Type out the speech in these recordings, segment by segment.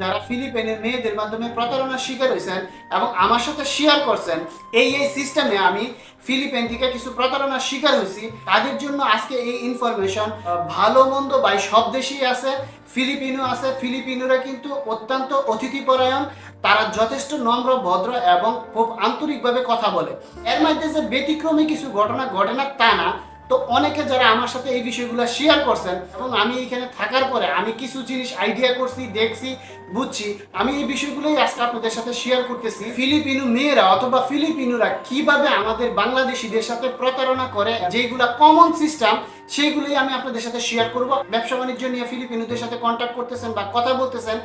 যারা ফিলিপাইনের মেয়েদের মাধ্যমে প্রতারণার শিকার হয়েছেন এবং আমার সাথে শেয়ার করছেন, এই এই সিস্টেমে আমি ফিলিপিন থেকে কিছু প্রতারণার শিকার হয়েছি তাদের জন্য আজকে এই ইনফরমেশন ভালো, মন্দ বাই সব দেশেই আছে ফিলিপিনো আছে। ফিলিপিনোরা কিন্তু অত্যন্ত অতিথিপরায়ণ। তারা যথেষ্ট নম্র, ভদ্র এবং খুব আন্তরিকভাবে কথা বলে। এর মধ্যে যে ব্যতিক্রমী কিছু ঘটনা ঘটে না তা না। তো অনেকে যারা আমার সাথে এই বিষয়গুলো শেয়ার করছেন এবং আমি এখানে থাকার পরে আমি কিছু জিনিস আইডিয়া করছি, দেখছি, বুঝছি, আমি এই বিষয়গুলোই আজকে আপনাদের সাথে শেয়ার করতেছি। ফিলিপিনো মেয়েরা অথবা ফিলিপিনোরা কীভাবে আমাদের বাংলাদেশিদের সাথে প্রতারণা করে যেগুলা কমন সিস্টেম সেইগুলোই আমি আপনাদের সাথে শেয়ার করব। ব্যবসা বাণিজ্য নিয়ে ফিলিপিনোদের সাথে কন্ট্যাক্ট করতেছেন বা কথা বলতেছেন,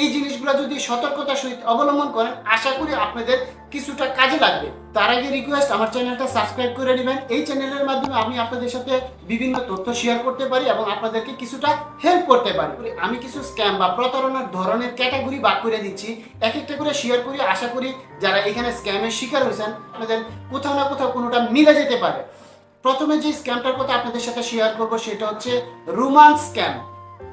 এই জিনিসগুলো যদি সতর্কতার সহিত অবলম্বন করেন, আশা করি আপনাদের কিছুটা কাজে লাগবে। তার আগে রিকোয়েস্ট আমার চ্যানেলটা সাবস্ক্রাইব করে নেবেন। এই চ্যানেলের মাধ্যমে আমি আপনাদের সাথে বিভিন্ন তথ্য শেয়ার করতে পারি এবং আপনাদেরকে কিছুটা হেল্প করতে পারি। আমি কিছু স্ক্যাম বা প্রতারণার ধরনের ক্যাটাগরি বাদ করে দিচ্ছি। এক একটা করে শেয়ার করি। আশা করি যারা এখানে স্ক্যামের শিকার হয়েছেন, আপনাদের কোথাও না কোথাও কোনোটা মিলে যেতে পারে। প্রথমে যে স্ক্যামটার কথা আপনাদের সাথে শেয়ার করব, সেটা হচ্ছে রোমান্স স্ক্যাম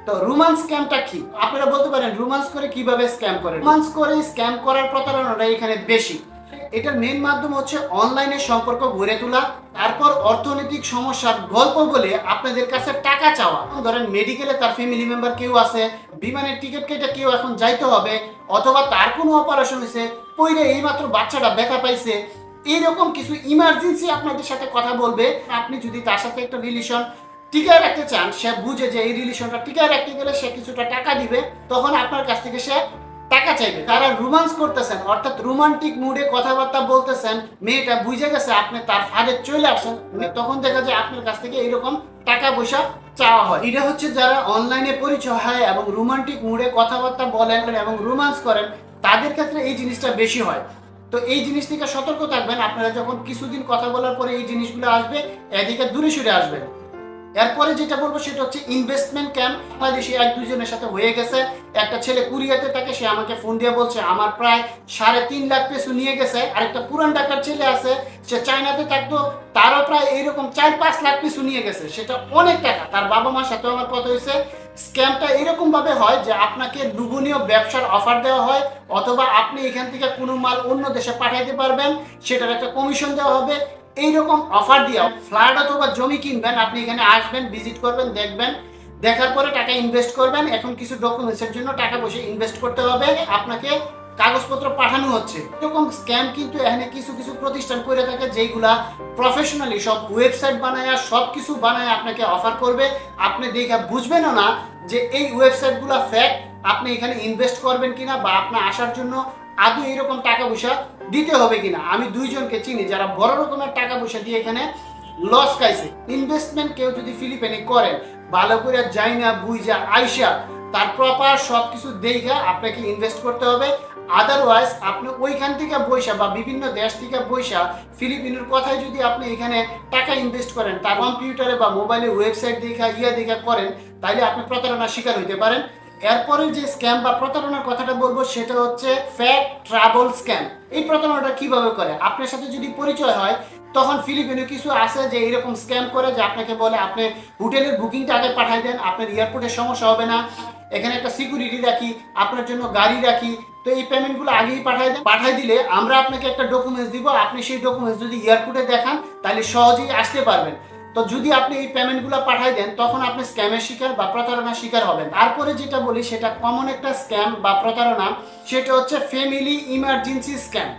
তো রোমান্স স্ক্যামটা কি? আপনারা বলতে পারেন রোমান্স করে কীভাবে স্ক্যাম করে রোমান্স করে স্ক্যাম করার প্রতারণাটা এখানে বেশি। এটার মেন মাধ্যম হচ্ছে অনলাইনে সম্পর্ক গড়ে তোলা, তারপর অর্থনৈতিক সমস্যার গল্প বলে আপনাদের কাছে টাকা চাওয়া। ধরেন মেডিকেলে তার ফ্যামিলি মেম্বার কেউ আছে, বিমানের টিকিট কেটে কেউ এখন যাইতে হবে, অথবা তার কোনো অপারেশন হয়েছে, পইরে এইমাত্র বাচ্চাটা ব্যথা পাইছে এইরকম কিছু ইমার্জেন্সি আপনাদের সাথে কথা বলবে, আপনি যদি তার সাথে একটা রিলেশন টিকায় রাখতে চান, সে বুঝে যে এই রিলেশনটা টিকায় রাখতে গেলে সে কিছুটা টাকা দিবে, তখন আপনার কাছ থেকে সে টাকা চাইবে। তারা রোমান্স করতেছেন, অর্থাৎ রোমান্টিক মুডে কথাবার্তা বলতেছেন, মেয়েটা বুঝে গেছে আপনি তার ফাঁদে চলে আসেন, তখন দেখা যায় আপনার কাছ থেকে এইরকম টাকা পয়সা চাওয়া হয়। এটা হচ্ছে যারা অনলাইনে পরিচয় হয় এবং রোমান্টিক মুডে কথাবার্তা বলেন এবং রোমান্স করেন, তাদের ক্ষেত্রে এই জিনিসটা বেশি হয়। তো এই জিনিস থেকে সতর্ক থাকবেন। আপনারা যখন কিছুদিন কথা বলার পরে এই জিনিসগুলো আসবে, এদিকে দূরে সরে আসবেন। এরপরে যেটা বলব সেটা হচ্ছে ইনভেস্টমেন্ট ক্যাম্প বাংলাদেশি এক দুজনের সাথে হয়ে গেছে। একটা ছেলে কুরিয়াতে থাকে, সে আমাকে ফোন দিয়ে বলছে, আমার প্রায় সাড়ে তিন লাখ পেসু নিয়ে গেছে। আরেকটা পুরান ঢাকার ছেলে আছে, সে চায়নাতে থাকতো, তারও প্রায় এইরকম চার পাঁচ লাখ পেসু নিয়ে গেছে। সেটা অনেক টাকা। তার বাবা মার সাথেও আমার কথা হয়েছে। স্ক্যামটা এরকমভাবে হয় যে আপনাকে দুগুণীয় ব্যবসার অফার দেওয়া হয়, অথবা আপনি এখান থেকে কোনো মাল অন্য দেশে পাঠাইতে পারবেন, সেটার একটা কমিশন দেওয়া হবে। এইরকম অফার দিয়ে ফ্ল্যাট অথবা জমি কিনবেন, আপনি এখানে আসবেন ভিজিট করবেন, দেখবেন। দেখার পরে টাকা ইনভেস্ট করবেন। এখন কিছু ডকুমেন্টসের জন্য টাকা বসে ইনভেস্ট করতে হবে। আপনাকে কাগজপত্র পাঠানো হচ্ছে। এরকম স্ক্যাম কিন্তু এখানে কিছু কিছু প্রতিষ্ঠান করে থাকে যেইগুলা প্রফেশনালি সব ওয়েবসাইট বানায় সব কিছু বানায় আপনাকে অফার করবে। আপনি দেখে বুঝবেনও না যে এই ওয়েবসাইটগুলো ফ্যাক আপনি এখানে ইনভেস্ট করবেন কিনা বা আপনার আসার জন্য আদৌ এরকম টাকা পয়সা দিতে হবে কিনা। আমি দুইজনকে চিনি যারা বড় রকমের টাকা পয়সা দিয়ে এখানে লস খাইছে। ইনভেস্টমেন্ট কেউ যদি ফিলিপিনে করেন, ভালো করে যাই না বুঝা আইসা তার প্রপার সব কিছু দেখে আপনাকে ইনভেস্ট করতে হবে। আদারওয়াইজ আপনি ওইখান থেকে বৈশা বা বিভিন্ন দেশ থেকে বৈশা ফিলিপিনের কথায় যদি আপনি এখানে টাকা ইনভেস্ট করেন তার কম্পিউটারে বা মোবাইলে ওয়েবসাইট দেখা, ইয়া দেখা করেন, তাইলে আপনি প্রতারণার শিকার হইতে পারেন। এরপরে যে স্ক্যাম বা প্রতারণার কথাটা বলব, সেটা হচ্ছে ফ্যাক ট্রাভেল স্ক্যাম এই প্রতারণাটা কীভাবে করে? আপনার সাথে যদি পরিচয় হয়, তখন ফিলিপিনে কিছু আছে যে এরকম স্ক্যাম করে যে আপনাকে বলে, আপনি হোটেলের বুকিংটা আগে পাঠাই দেন, আপনার এয়ারপোর্টে সমস্যা হবে না। এখানে একটা সিকিউরিটি রাখি, আপনার জন্য গাড়ি রাখি। তো এই পেমেন্টগুলো আগেই পাঠাই দেন। পাঠাই দিলে আমরা আপনাকে একটা ডকুমেন্টস দিব। আপনি সেই ডকুমেন্টস যদি এয়ারপোর্টে দেখান, তাহলে সহজেই আসতে পারবেন। তো যদি আপনি এই পেমেন্টগুলো পাঠাই দেন, তখন আপনি স্ক্যামের শিকার বা প্রতারণার শিকার হবেন। তারপরে যেটা বলি, সেটা কমন একটা স্ক্যাম বা প্রতারণা, সেটা হচ্ছে ফ্যামিলি ইমার্জেন্সি স্ক্যাম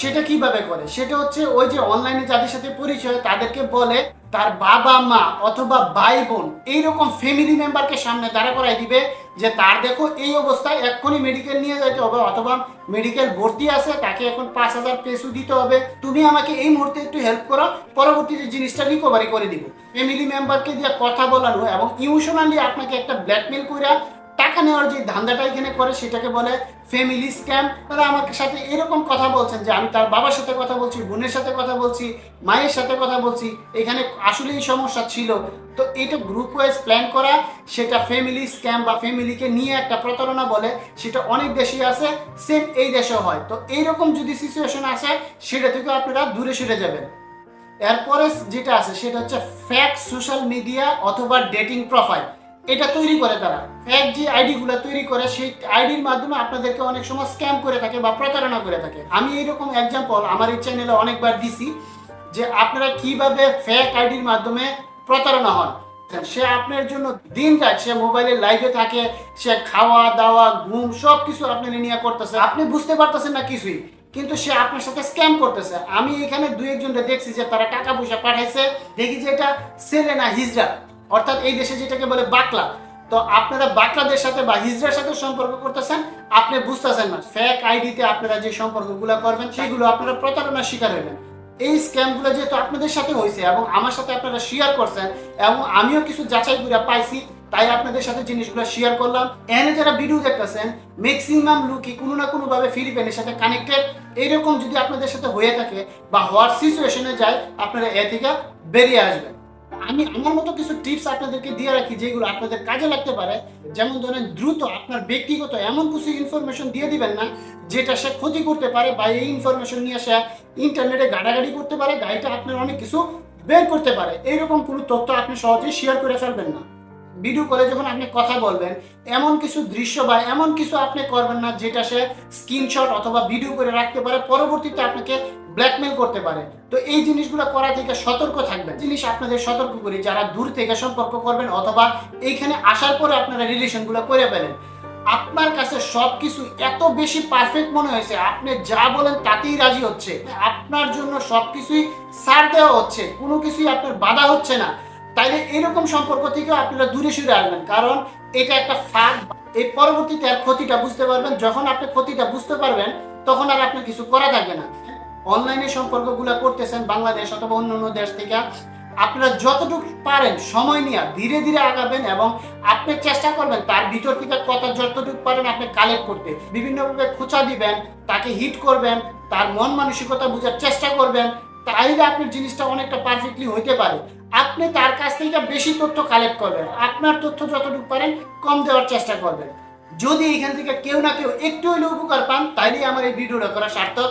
সেটা কীভাবে করে? সেটা হচ্ছে ওই যে অনলাইনে যাদের সাথে পরিচয়, তাদেরকে বলে তার বাবা মা অথবা ভাই বোন এইরকম ফ্যামিলি মেম্বারকে সামনে দাঁড়া করাই দিবে যে তার দেখো এই অবস্থায় এক্ষুনি মেডিকেল নিয়ে যেতে হবে অথবা মেডিকেল ভর্তি আছে, তাকে এখন পাঁচ হাজার পেসু দিতে হবে। তুমি আমাকে এই মুহূর্তে একটু হেল্প করো, পরবর্তীতে জিনিসটা রিকভারি করে দিব। ফ্যামিলি মেম্বারকে দিয়ে কথা বলানো এবং ইমোশনালি আপনাকে একটা ব্ল্যাকমেল করে টাকা নেওয়ার যে ধান্দাটা এখানে করে, সেটাকে বলে ফ্যামিলি স্ক্যাম তারা আমার সাথে এরকম কথা বলছেন যে আমি তার বাবার সাথে কথা বলছি, বোনের সাথে কথা বলছি, মায়ের সাথে কথা বলছি, এখানে আসলেই সমস্যা ছিল। তো এটা গ্রুপ ওয়াইজ প্ল্যান করা, সেটা ফ্যামিলি স্ক্যাম বা ফ্যামিলিকে নিয়ে একটা প্রতারণা বলে, সেটা অনেক দেশে আছে সেম এই দেশেও হয়। তো এইরকম যদি সিচুয়েশন আসে, সেটা থেকে আপনারা দূরে সরে যাবেন। এরপরে যেটা আছে, সেটা হচ্ছে ফ্যাক সোশ্যাল মিডিয়া অথবা ডেটিং প্রোফাইল এটা তৈরি করে তারা। ফেক যে আইডিগুলো তৈরি করে, সেই আইডির মাধ্যমে আপনাদেরকে অনেক সময় স্ক্যাম করে থাকে বা প্রতারণা করে থাকে। আমি এইরকম এক্সাম্পল আমার এই চ্যানেলে অনেকবার দিছি যে আপনারা কীভাবে ফেক আইডির মাধ্যমে প্রতারণা হন। সে আপনার জন্য দিন রাত সে মোবাইলে লাইভে থাকে, সে খাওয়া, দাওয়া, ঘুম সব কিছু আপনার নিয়ে করতেছে। আপনি বুঝতে পারতেছেন না কিছুই, কিন্তু সে আপনার সাথে স্ক্যাম করতেছে। আমি এখানে দুই একজনকে দেখছি যে তারা টাকা পয়সা পাঠাইছে। দেখি যে এটা সেলে না হিজড়া। অর্থাৎ এই দেশে যেটাকে বলে বাকলা, তো আপনারা বাকলাদের সাথে বা হিজড়ার সাথে সম্পর্ক করতেছেন, আপনি বুঝতেছেন না। ফেক আইডিতে আপনারা যে সম্পর্কগুলো করবেন, সেগুলো আপনারা প্রতারণার শিকার হবেন। এই স্ক্যামগুলো যেহেতু আপনাদের সাথে হয়েছে এবং আমার সাথে আপনারা শেয়ার করছেন এবং আমিও কিছু যাচাই করে পাইছি, তাই আপনাদের সাথে জিনিসগুলো শেয়ার করলাম। এনে যারা ভিডিও দেখতেছেন ম্যাক্সিমাম লোকই কোনো না কোনো ভাবে ফিলিপাইনের সাথে কানেক্টেড এইরকম যদি আপনাদের সাথে হয়ে থাকে বা হওয়ার সিচুয়েশনে যায়, আপনারা এ থেকে বেরিয়ে আসবেন। আমি আমার মতো কিছু টিপস আপনাদেরকে দিয়ে রাখি যেগুলো আপনাদের কাজে লাগতে পারে। যেমন ধরেন দ্রুত আপনার ব্যক্তিগত এমন কিছু ইনফরমেশন দিয়ে দিবেন না, যেটা সে ক্ষতি করতে পারে বা এই ইনফরমেশন নিয়ে সে ইন্টারনেটে গাড়াগাড়ি করতে পারে গাড়িটা আপনার অনেক কিছু বের করতে পারে। এইরকম কোনো তথ্য আপনি সহজেই শেয়ার করে ফেলবেন না। ভিডিও করে যখন আপনি কথা বলবেন, এমন কিছু দৃশ্য বা এমন কিছু আপনি করবেন না, যেটা সে স্ক্রিনশট অথবা ভিডিও করে রাখতে পারে। পরবর্তীতে আপনাকে ব্ল্যাকমেল করতে পারে। তো এই জিনিসগুলো করা থেকে সতর্ক থাকবেন। জিনিস আপনাদের সতর্ক করি, যারা দূর থেকে সম্পর্ক করবেন অথবা এইখানে আসার পরে আপনারা রিলেশনগুলো করে ফেলেন। আপনার কাছে সবকিছু এত বেশি পারফেক্ট মনে হয়েছে, আপনি যা বলেন তাতেই রাজি হচ্ছে। আপনার জন্য সবকিছুই ছাড় দেওয়া হচ্ছে, কোনো কিছুই আপনার বাধা হচ্ছে না। তাইলে এরকম সম্পর্ক থেকেও আপনারা দূরে সরে আসবেন, কারণ এটা একটা ফাঁক এই পরবর্তীতে আর ক্ষতিটা বুঝতে পারবেন, যখন আপনি ক্ষতিটা বুঝতে পারবেন, তখন আর আপনার কিছু করা থাকবে না। অনলাইনে সম্পর্কগুলো করতেছেন বাংলাদেশ অথবা অন্য অন্য দেশ থেকে, আপনারা যতটুকু পারেন সময় নিয়ে ধীরে ধীরে আগাবেন এবং আপনি চেষ্টা করবেন তার ভিতর থেকে কথা যতটুকু পারেন আপনি কালেক্ট করতে। বিভিন্নভাবে খোঁচা দিবেন, তাকে হিট করবেন, তার মন মানসিকতা বোঝার চেষ্টা করবেন, তাইলে আপনার জিনিসটা অনেকটা পারফেক্টলি হইতে পারে। আপনি তার কাছ থেকে বেশি তথ্য কালেক্ট করবেন, আপনার তথ্য যতটুকু পারেন কম দেওয়ার চেষ্টা করবেন। যদি এখান থেকে কেউ না কেউ একটু হলেও উপকার পান, তাইলেই আমার এই ভিডিওটা করা সার্থক।